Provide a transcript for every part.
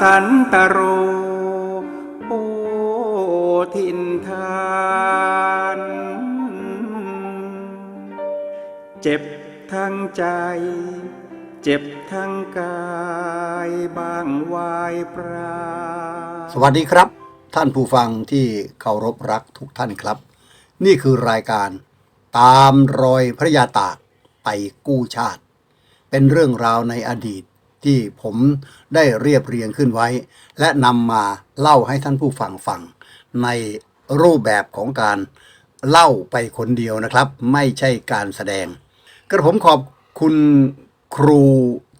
สันตโร โอทินทาน เจ็บทั้งใจ เจ็บทั้งกายบางวายปราสวัสดีครับ ท่านผู้ฟังที่เคารพรักทุกท่านครับ นี่คือรายการตามรอยพระยาตากไปกู้ชาติ เป็นเรื่องราวในอดีต ที่ผมได้เรียบเรียงขึ้นไว้ และนำมาเล่าให้ท่านผู้ฟังฟัง ในรูปแบบของการเล่าไปคนเดียวนะครับ ไม่ใช่การแสดง กระผมขอบคุณครู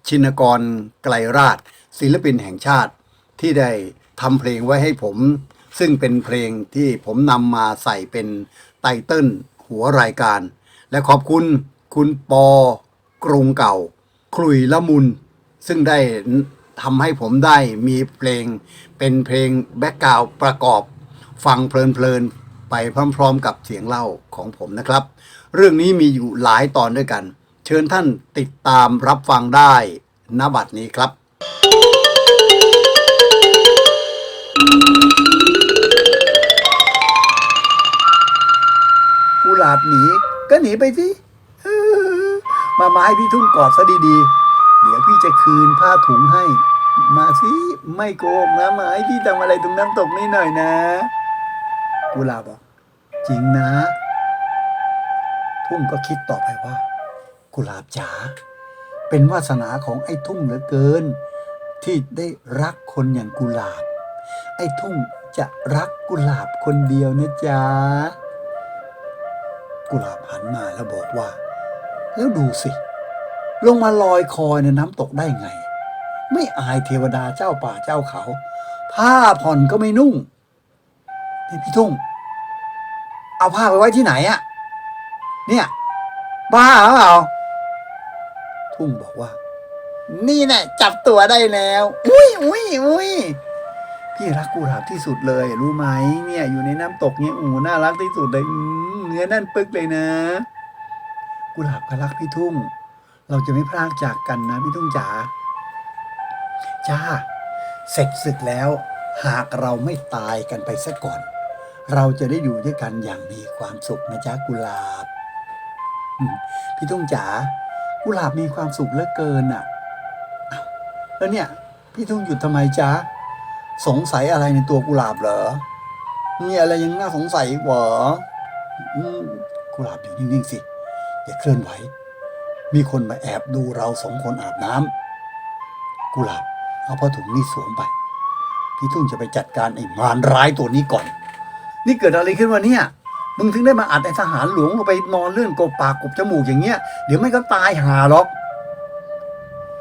ชินกรไกลราช ศิลปินแห่งชาติที่ได้ทำเพลงไว้ให้ผม ซึ่งเป็นเพลงที่ผมนำมาใส่เป็นไตเติ้ลหัวรายการ และขอบคุณคุณปอกรุงเก่า คลุยละมุน ซึ่งได้ทำให้ผมได้มีเพลงเป็นเพลงแบ็กกราวด์ประกอบฟังเพลินๆไปพร้อมๆ กับเสียงเล่าของผมนะครับ เรื่องนี้มีอยู่หลายตอนด้วยกัน เชิญท่านติดตามรับฟังได้ณบัดนี้ครับกุหลาบหนีก็หนีไปสิมามาให้พี่ทุ่งกอดซะดีๆ เดี๋ยวพี่จะคืนผ้าถุงให้ มาสิไม่โกงนะมาให้พี่ทำอะไรตรงน้ำตกนี่หน่อยนะกุหลาบบอกจริงนะ ทุ่งก็คิดต่อไปว่า กุหลาบจ๋าเป็นวาสนาของไอ้ทุ่งเหลือเกิน ที่ได้รักคนอย่างกุหลาบ ไอ้ทุ่งจะรักกุหลาบคนเดียวนะจ๊ะกุหลาบหันมาแล้วบอกว่า แล้วดูสิ ลงมาลอยคอยในน้ำตกได้ไง ไม่อายเทวดาเจ้าป่าเจ้าเขา ผ้าผ่อนก็ไม่นุ่งนี่พี่ทุ่ง เอาผ้าไปไว้ที่ไหนอะเนี่ยบ้าหรือเปล่าทุ่งบอกว่า นี่แน่จับตัวได้แล้ว อุ้ยอุ้ยอุ้ยพี่รักกุหลาบที่สุดเลย รู้ไหมเนี่ย อยู่ในน้ำตกเนี่ยโอ้น่ารักที่สุดเลยเนื้อแน่นปึกเลยนะกุหลาบก็รักพี่ทุ่ง เราจะไม่พลากจากกันนะพี่ทุ่งจ๋าจ้า เสร็จศึกแล้ว หากเราไม่ตายกันไปซะก่อน เราจะได้อยู่ด้วยกันอย่างมีความสุขนะจ๊ะกุหลาบ พี่ทุ่งจ๋ากุหลาบมีความสุขเหลือเกินอะอ้าวแล้วเนี่ย พี่ทุ่งหยุดทำไมจ๊ะสงสัยอะไรในตัวกุหลาบเหรอมีอะไรยังน่าสงสัยอีกเหรอกุหลาบอยู่นิ่งๆสิ อย่าเคลื่อนไหว มีคนมาแอบดูเราสองคนอาบน้ำกุหลาบเอาผ้าถุงนี่สวมไปพี่ทุ่งจะไปจัดการไอ้มารร้ายตัวนี้ก่อน นี่เกิดอะไรขึ้นวะเนี่ยมึงถึงได้มาอัดไอ้ทหารหลวงลงไปนอนเลื่อนกบปากกบจมูกอย่างเงี้ยเดี๋ยวไม่ก็ตายหาหรอก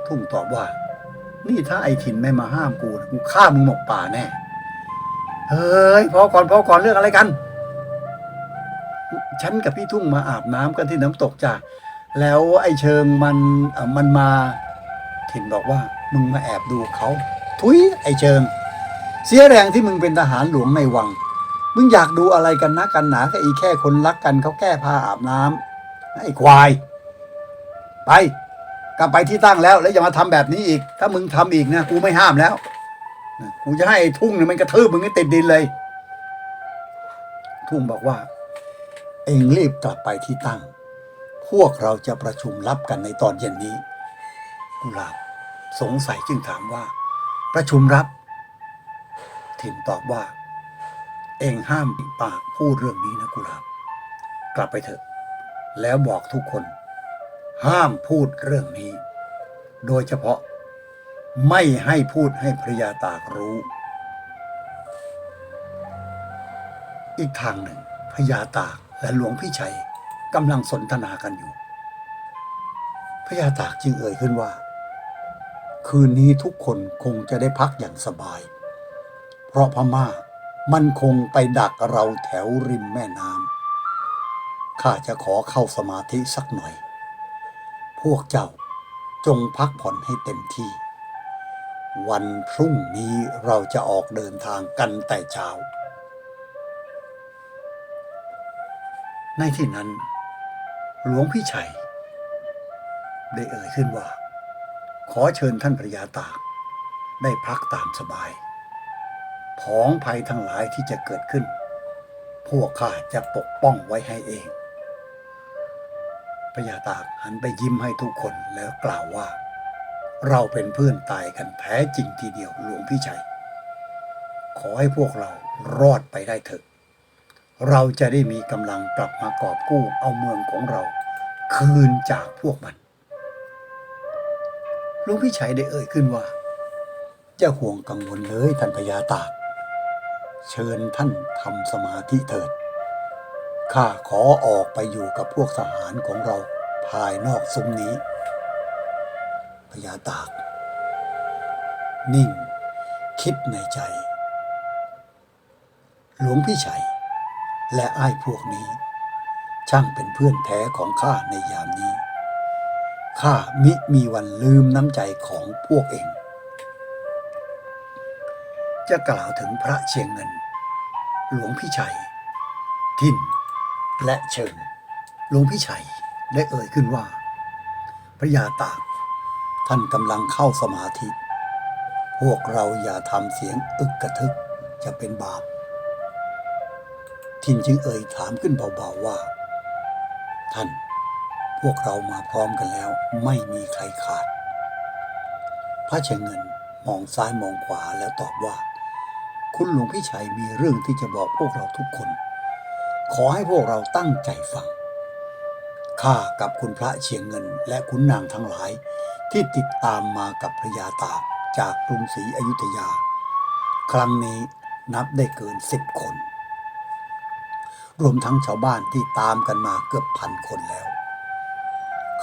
ทุ่งตอบว่า นี่ถ้าไอ้ถิ่นไม่มาห้ามกูนะกูฆ่ามึงหมกป่าแน่เฮ้ยพอก่อนพอก่อนเรื่องอะไรกัน ฉันกับพี่ทุ่งมาอาบน้ำกันที่น้ำตกจ้ะ แล้วไอ้เชิงมันเออมันมาถิ่นบอกว่ามึงมาแอบดูเขาทุยไอ้เชิง เสียแรงที่มึงเป็นทหารหลวงในวัง มึงอยากดูอะไรกันนะกันหนาก็อีแค่คนรักกันเขาแก้ผ้าอาบน้ำไอ้ควาย ไปกลับไปที่ตั้งแล้ว แล้วอย่ามาทำแบบนี้อีก ถ้ามึงทำอีกนะกูไม่ห้ามแล้วกูจะให้ไอ้ทุ่งเนี่ยมันกระทืบมึงให้ติดดินเลย ทุ่งบอกว่า เองรีบกลับไปที่ตั้ง พวกเราจะประชุมลับกันในตอนเย็นนี้ กุหลาบสงสัยจึงถามว่า ประชุมลับถิ่นตอบว่า เองห้ามปิดปากพูดเรื่องนี้นะกุหลาบ กลับไปเถอะ แล้วบอกทุกคน ห้ามพูดเรื่องนี้ โดยเฉพาะไม่ให้พูดให้พรยาตากรู้ อีกทางหนึ่งพระยาตากและหลวงพี่ชัย กำลังสนทนากันอยู่พญาตากจึงเอ่ยขึ้นว่า คืนนี้ทุกคนคงจะได้พักอย่างสบาย เพราะพม่ามันคงไปดักเราแถวริมแม่น้ำข้าจะขอเข้าสมาธิสักหน่อย พวกเจ้าจงพักผ่อนให้เต็มที่ วันพรุ่งนี้เราจะออกเดินทางกันแต่เช้า ในที่นั้น หลวงพี่ชัย ได้เอ่ยขึ้นว่า ขอเชิญท่านพระยาตาก ได้พักตามสบายผองภัยทั้งหลายที่จะเกิดขึ้น พวกข้าจะปกป้องไว้ให้เองพระยาตากหันไปยิ้มให้ทุกคนแล้วกล่าวว่า เราเป็นเพื่อนตายกันแท้จริงทีเดียวหลวงพี่ชัย ขอให้พวกเรารอดไปได้เถอะ เราจะได้มีกำลังกลับมากอบกู้เอาเมืองของเรา คืนจากพวกมันหลวงพี่ชัยได้เอ่ยขึ้นว่าอย่าห่วงกังวลเลยท่านพญาตาก เชิญท่านทำสมาธิเถิด ข้าขอออกไปอยู่กับพวกทหารของเราภายนอกซุ้มนี้ พญาตาก นิ่ง คิดในใจ หลวงพี่ชัย และไอ้พวกนี้ ช่างเป็นเพื่อนแท้ของข้าในยามนี้ ข้ามิมีวันลืมน้ำใจของพวกเอง จะกล่าวถึงพระเชียงเงิน หลวงพี่ชัย ทินและเชิงหลวงพี่ชัยได้เอ่ยขึ้นว่า พระยาตากท่านกำลังเข้าสมาธิ พวกเราอย่าทำเสียงอึกกระทึกจะเป็นบาป ทินจึงเอ่ยถามขึ้นเบาๆว่า ท่าน พวกเรามาพร้อมกันแล้ว ไม่มีใครขาด พระเชงเงินมองซ้ายมองขวาแล้วตอบว่า คุณหลวงพี่ชัยมีเรื่องที่จะบอกพวกเราทุกคน ขอให้พวกเราตั้งใจฟังข้ากับคุณพระเชียงเงินและคุณนางทั้งหลาย ที่ติดตามมากับพระยาตากจากกรุงศรีอยุธยา ครั้งนี้นับได้เกินสิบคน รวมทั้งชาวบ้านที่ตามกันมาเกือบพันคนแล้ว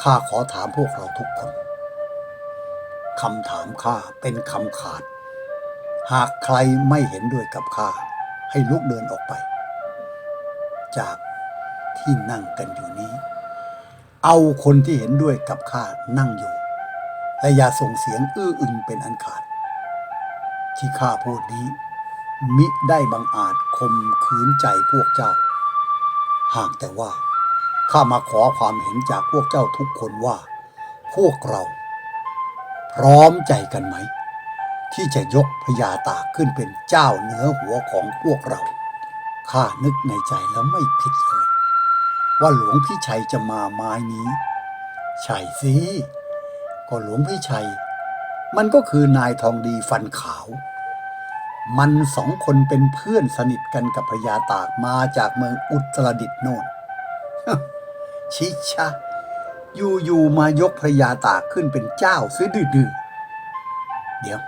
ข้าขอถามพวกเราทุกคนคำถามข้าเป็นคำขาด หากใครไม่เห็นด้วยกับข้าให้ลุกเดินออกไป จากที่นั่งกันอยู่นี้ เอาคนที่เห็นด้วยกับข้านั่งอยู่ และอย่าส่งเสียงอื้ออึงเป็นอันขาด ที่ข้าพูดนี้ มิได้บังอาจคมขืนใจพวกเจ้า หากแต่ว่าข้ามาขอความเห็นจากพวกเจ้าทุกคนว่า พวกเรา พร้อมใจกันไหม ที่จะยกพญาตากขึ้นเป็นเจ้าเหนือหัวของพวกเราข้านึกในใจแล้วไม่ผิดเลยว่าหลวงพี่ชัยจะมาไม้นี้ใช่สิก็หลวงพี่ชัย มันก็คือนายทองดีฟันขาว มันสองคนเป็นเพื่อนสนิทกันกับพญาตากมาจากเมืองอุตรดิตถ์โน่น ชิชะอยู่ๆมายกพระยาตากขึ้นเป็นเจ้าซื้อดื้อเดี๋ยว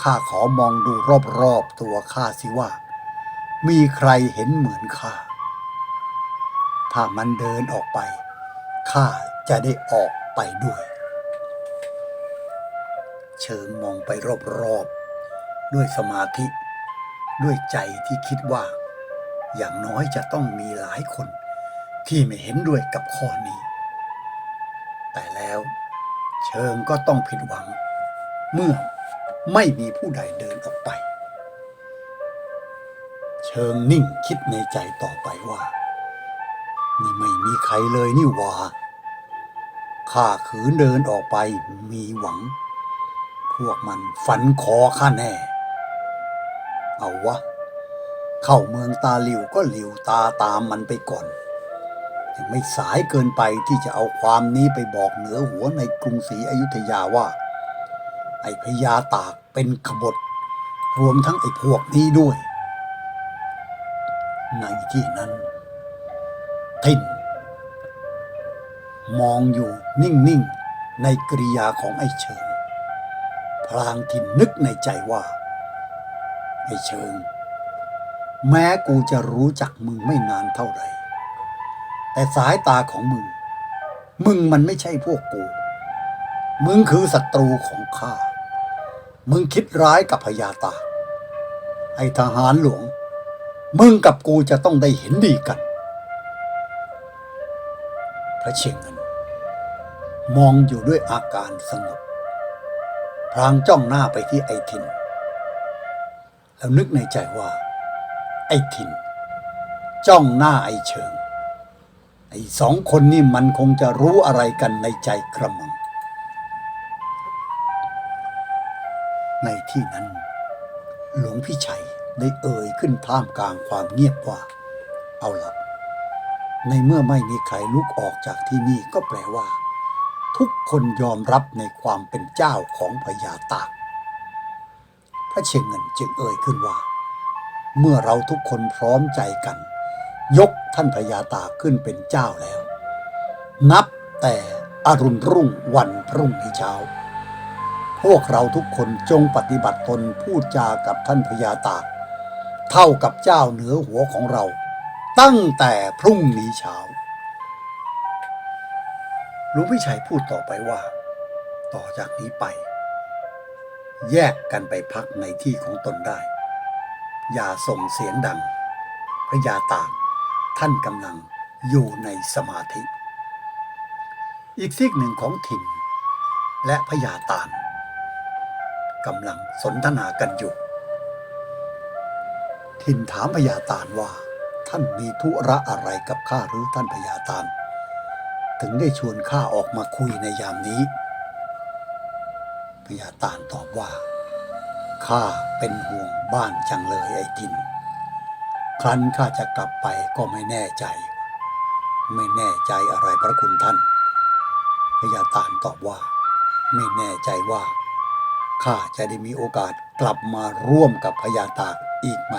ข้าขอมองดูรอบๆตัวข้าสิว่า มีใครเห็นเหมือนข้า ถ้ามันเดินออกไป ข้าจะได้ออกไปด้วย เชิงมองไปรอบๆ ด้วยสมาธิ ด้วยใจที่คิดว่า อย่างน้อยจะต้องมีหลายคนที่ไม่เห็นด้วยกับข้อนี้ แต่แล้วเชิงก็ต้องผิดหวัง เมื่อไม่มีผู้ใดเดินออกไป เชิงนิ่งคิดในใจต่อไปว่า นี่ไม่มีใครเลยนี่ว่าข้าขืนเดินออกไปมีหวัง พวกมันฝันคอข้าแน่ เอาวะ เข้าเมืองตาหลิวก็หลิวตาตามมันไปก่อน ยังไม่สายเกินไปที่จะเอาความนี้ไปบอกเหนือหัวในกรุงศรีอยุธยาว่า ไอ้พญาตากเป็นขบฏรวมทั้งไอ้พวกนี้ด้วย ในที่นั้น ทินมองอยู่นิ่ง ๆ ในกริยาของไอ้เชิงพลางทินนึกในใจว่า ไอ้เชิง แม้กูจะรู้จักมึงไม่นานเท่าไหร่ แต่สายตาของมึง มึงมันไม่ใช่พวกกู มึงคือศัตรูของข้า มึงคิดร้ายกับพญาตา ไอ้ทหารหลวง มึงกับกูจะต้องได้เห็นดีกัน พระเชียงเงินมองอยู่ด้วยอาการสงบพลางจ้องหน้าไปที่ไอ้ทิน แล้วนึกในใจว่า ไอ้ทินจ้องหน้าไอ้เชิง ไอ้สองคนนี่มันคงจะรู้อะไรกันในใจกระมัง ในที่นั้น หลวงพี่ชัยได้เอ่ยขึ้นท่ามกลางความเงียบว่า เอาละในเมื่อไม่มีใครลุกออกจากที่นี่ก็แปลว่า ทุกคนยอมรับในความเป็นเจ้าของพญาตาก พระเชงเงินจึงเอ่ยขึ้นว่า เมื่อเราทุกคนพร้อมใจกัน ยกท่านพญาตาขึ้นเป็นเจ้าแล้ว นับแต่อรุณรุ่งวันพรุ่งนี้เช้า พวกเราทุกคนจงปฏิบัติตนพูดจากับท่านพญาตาเท่ากับเจ้าเหนือหัวของเรา ตั้งแต่พรุ่งนี้เช้าหลวงพิชัยพูดต่อไปว่า ต่อจากนี้ไป แยกกันไปพักในที่ของตนได้ อย่าส่งเสียงดัง พระยาตากท่านกำลังอยู่ในสมาธิ อีกซีกหนึ่งของถิ่นและพญาตานกำลังสนทนากันอยู่ถิ่นถามพญาตานว่า ท่านมีธุระอะไรกับข้าหรือท่านพญาตานถึงได้ชวนข้าออกมาคุยในยามนี้ ญาตานตอบว่า ข้าเป็นห่วงบ้านจังเลยไอ้ทิน ครั้นข้าจะกลับไปก็ไม่แน่ใจ ไม่แน่ใจอะไรพระคุณท่านพญาตานตอบว่า ไม่แน่ใจว่าข้าจะได้มีโอกาสกลับมาร่วมกับพญาตากอีกไหม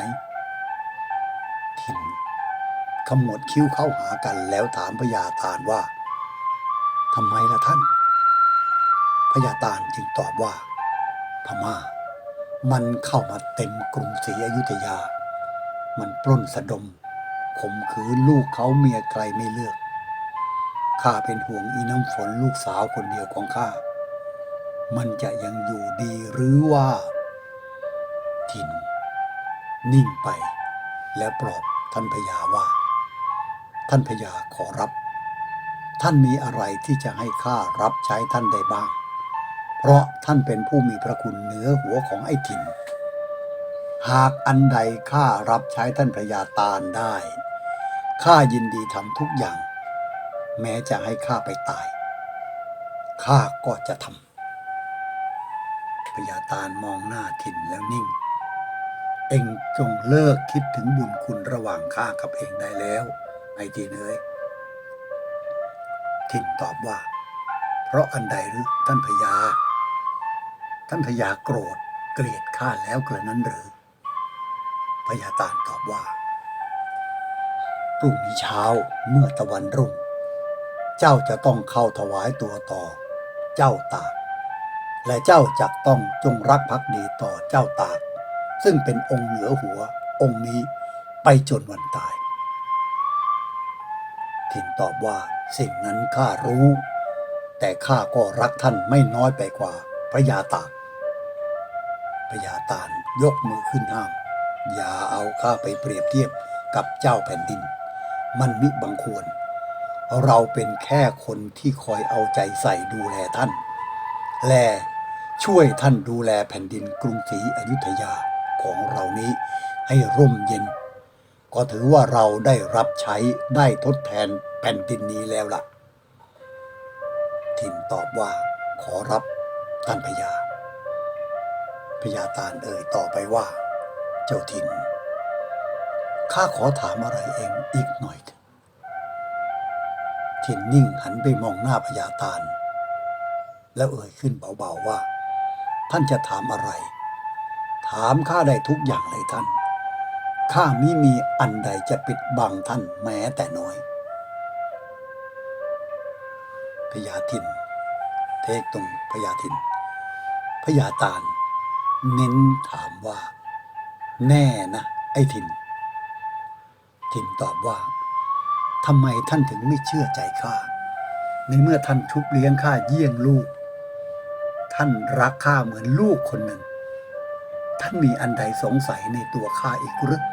ทินขมวดคิ้วเข้าหากันแล้วถามพญาตานว่าทำไมล่ะท่าน พญาตานจึงตอบว่า พม่า มันเข้ามาเต็มกรุงศรีอยุธยา มันปล้นสะดมข่มขืนลูกเขาเมียใครไม่เลือก ข้าเป็นห่วงอีน้ำฝนลูกสาวคนเดียวของข้า มันจะยังอยู่ดีหรือว่า ทิน นิ่งไป แล้วปลอบท่านพญาว่า ท่านพญาขอรับ ท่านมีอะไรที่จะให้ข้ารับใช้ท่านได้บ้าง เพราะท่านเป็นผู้มีพระคุณเหนือหัวของไอ้ถิ่น หากอันใดข้ารับใช้ท่านพญาตาลได้ ข้ายินดีทำทุกอย่าง แม้จะให้ข้าไปตาย ข้าก็จะทำพญาตาลมองหน้าถิ่นแล้วนิ่ง เองจงเลิกคิดถึงบุญคุณระหว่างข้ากับเองได้แล้วไอ้ทีนเอ้ยถิ่นตอบว่า เพราะอันใดหรือท่านพญา ท่านพญาโกรธเกลียดข้าแล้วกระนั้นหรือพญาตานตอบว่าพรุ่งนี้เช้าเมื่อตะวันรุ่ง เจ้าจะต้องเข้าถวายตัวต่อ เจ้าตาก และเจ้าจักต้องจงรักภักดีต่อเจ้าตาก ซึ่งเป็นองค์เหนือหัวองค์นี้ไปจนวันตาย ถิ่นตอบว่าสิ่งนั้นข้ารู้ แต่ข้าก็รักท่านไม่น้อยไปกว่าพระยาตาก พระยาตานยกมือขึ้นห้าม อย่าเอาข้าไปเปรียบเทียบกับเจ้าแผ่นดิน มันมิบังควร เราเป็นแค่คนที่คอยเอาใจใส่ดูแลท่าน และช่วยท่านดูแลแผ่นดินกรุงศรีอยุธยาของเรานี้ให้ร่มเย็น ก็ถือว่าเราได้รับใช้ได้ทดแทนแผ่นดินนี้แล้วล่ะ ทิมตอบว่าขอรับท่านพญา พญาตาลเอ่ยต่อไปว่า เจ้าทินข้าขอถามอะไรเองอีกหน่อยเถอะทินนิ่งหันไปมองหน้าพญาตาล แล้วเอ่ยขึ้นเบาๆว่า ท่านจะถามอะไร ถามข้าได้ทุกอย่างเลยท่านข้ามิมีอันใดจะปิดบังท่านแม้แต่น้อยพญาทินเทกตรงพญาทินพญาตาล เน้นถามว่า แน่นะไอ้ทิน ทินตอบว่าทำไมท่านถึงไม่เชื่อใจข้าในเมื่อท่านชุบเลี้ยงข้าเยี่ยงลูก ท่านรักข้าเหมือนลูกคนหนึ่ง ท่านมีอันใดสงสัยในตัวข้าอีกหรือ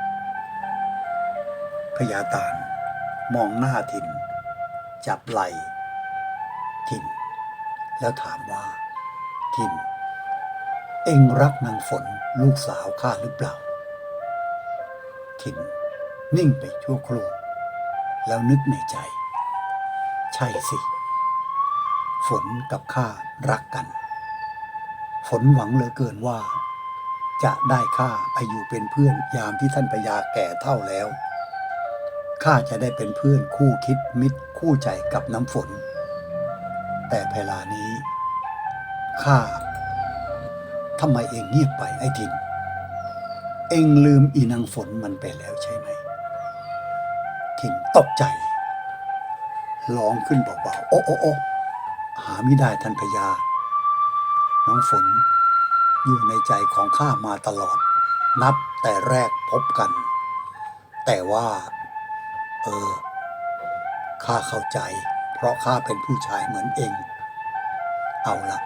พญาตาลมองหน้าทิน จับไหล่ทิน แล้วถามว่า ทิน เอ็งรักนางฝนลูกสาวข้าหรือเปล่าทินนิ่งไปชั่วครู่แล้วนึกในใจ ใช่สิ ฝนกับข้ารักกัน ฝนหวังเหลือเกินว่า จะได้ข้าไปอยู่เป็นเพื่อนยามที่ท่านพญาแก่เท่าแล้วข้าจะได้เป็นเพื่อนคู่คิดมิตรคู่ใจกับน้ำฝน แต่เวลานี้ข้า ทำไมเองเงียบไปไอ้ทิน เองลืมอีนางฝนมันไปแล้วใช่ไหม ทินตกใจ ร้องขึ้นเบาๆโอ้โอ้โอ้หาไม่ได้ท่านพญา น้องฝน อยู่ในใจของข้ามาตลอด นับแต่แรกพบกัน แต่ว่า เออ ข้าเข้าใจ เพราะข้าเป็นผู้ชายเหมือนเอง เอาละ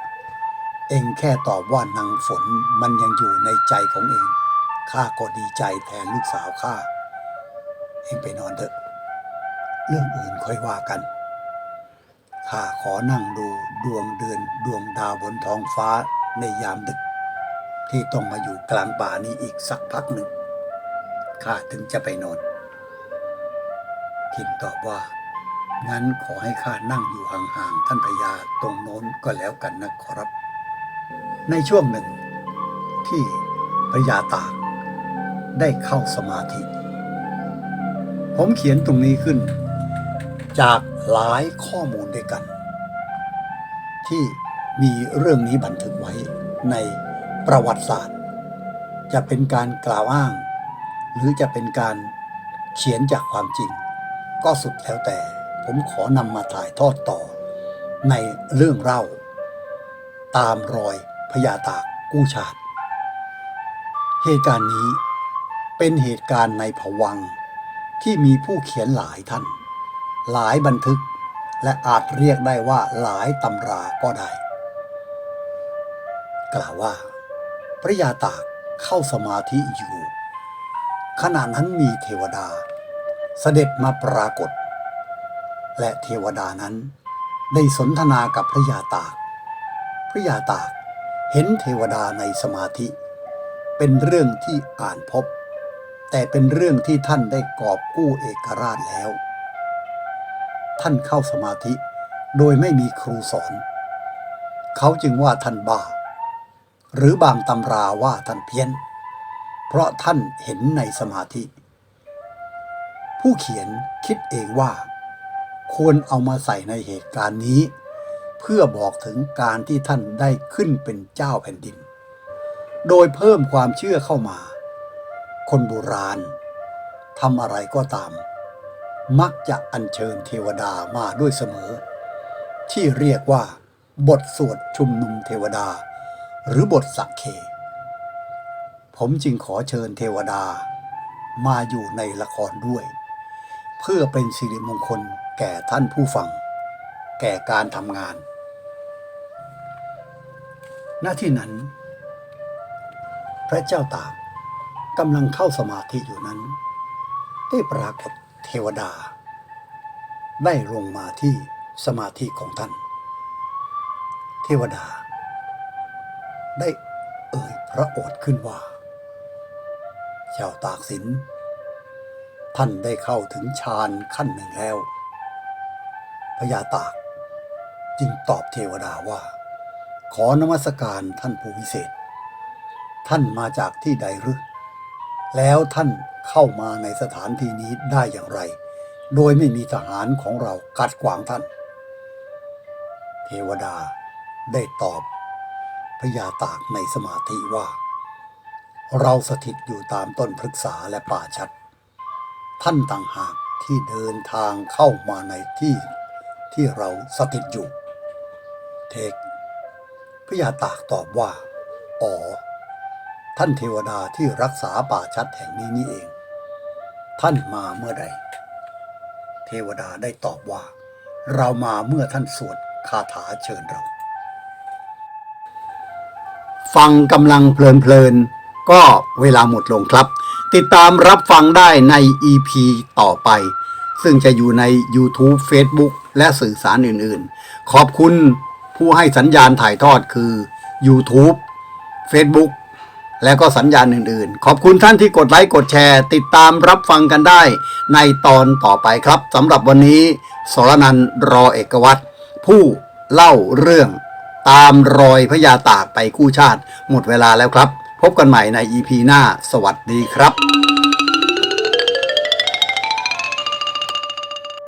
เองแค่ตอบว่านางฝนมันยังอยู่ในใจของเอง ข้าก็ดีใจแทนลูกสาวข้า เองไปนอนเถอะ เรื่องอื่นค่อยว่ากัน ข้าขอนั่งดูดวงเดือนดวงดาวบนท้องฟ้าในยามดึก ที่ต้องมาอยู่กลางป่านี้อีกสักพักหนึ่ง ข้าถึงจะไปนอนทินตอบว่า งั้นขอให้ข้านั่งอยู่ห่างๆท่านพญาตรงโน้นก็แล้วกันนะขอรับ ในช่วงหนึ่งที่พญาตากได้เข้าสมาธิ ผมเขียนตรงนี้ขึ้น จากหลายข้อมูลด้วยกัน ที่มีเรื่องนี้บันทึกไว้ในประวัติศาสตร์ จะเป็นการกล่าวอ้าง หรือจะเป็นการเขียนจากความจริง ก็สุดแล้วแต่ผมขอนำมาถ่ายทอดต่อในเรื่องเล่า ตามรอย พญาตากกู้ชาติ เหตุการณ์นี้เป็นเหตุการณ์ในผวังที่มีผู้เขียนหลายท่าน หลายบันทึกและอาจเรียกได้ว่าหลายตำราก็ได้ กล่าวว่า พระยาตากเข้าสมาธิอยู่ ขณะนั้นมีเทวดา เสด็จมาปรากฏ และเทวดานั้นได้สนทนากับพระยาตาก พระยาตาก เห็นเทวดาในสมาธิ เป็นเรื่องที่อ่านพบ แต่เป็นเรื่องที่ท่านได้กอบกู้เอกราชแล้ว ท่านเข้าสมาธิ โดยไม่มีครูสอน เขาจึงว่าท่านบ้า หรือบางตำราว่าท่านเพี้ยน เพราะท่านเห็นในสมาธิ ผู้เขียนคิดเองว่า ควรเอามาใส่ในเหตุการณ์นี้ เพื่อบอกถึงการที่ท่านได้ขึ้นเป็นเจ้าแผ่นดิน โดยเพิ่มความเชื่อเข้ามา คนโบราณทำอะไรก็ตาม มักจะอัญเชิญเทวดามาด้วยเสมอ ที่เรียกว่า บทสวดชุมนุมเทวดา หรือบทสักเค ผมจึงขอเชิญเทวดามาอยู่ในละครด้วย เพื่อเป็นสิริมงคลแก่ท่านผู้ฟัง แก่การทำงาน หน้าที่นั้น พระเจ้าตากกำลังเข้าสมาธิอยู่นั้น ได้ปรากฏเทวดา ได้ลงมาที่สมาธิของท่าน เทวดา ได้เอ่ยพระโอษฐ์ขึ้นว่า เจ้าตากสิน ท่านได้เข้าถึงฌานขั้นหนึ่งแล้วพญาตากจึงตอบเทวดาว่า ขอนมัสการท่านผู้วิเศษ ท่านมาจากที่ใดหรือ แล้วท่านเข้ามาในสถานที่นี้ได้อย่างไร โดยไม่มีทหารของเรากัดขวางท่าน เทวดาได้ตอบพญาตากในสมาธิว่า เราสถิตอยู่ตามต้นพฤกษาและป่าชัด ท่านต่างหากที่เดินทางเข้ามาในที่ที่เราสถิตอยู่ เท ญาตากตอบว่า อ๋อ ท่านเทวดาที่รักษาป่าชัดแห่งนี้นี่เอง ท่านมาเมื่อใด เทวดาได้ตอบว่า เรามาเมื่อท่านสวดคาถาเชิญเรา ฟังกำลังเพลินๆ ก็เวลาหมดลงครับ ติดตามรับฟังได้ใน EP ต่อไป ซึ่งจะอยู่ใน YouTube Facebook และสื่อสารอื่นๆ ขอบคุณ ผู้ให้สัญญาณถ่ายทอดคือ YouTube Facebook และก็สัญญาณอื่นๆ ขอบคุณท่านที่กดไลค์กดแชร์ ติดตามรับฟังกันได้ ในตอนต่อไปครับสำหรับวันนี้สรนันท์รอเอกวัตรผู้เล่าเรื่อง ตามรอยพญาตากไปกู้ชาติ หมดเวลาแล้วครับ พบกันใหม่ใน EP หน้า สวัสดีครับ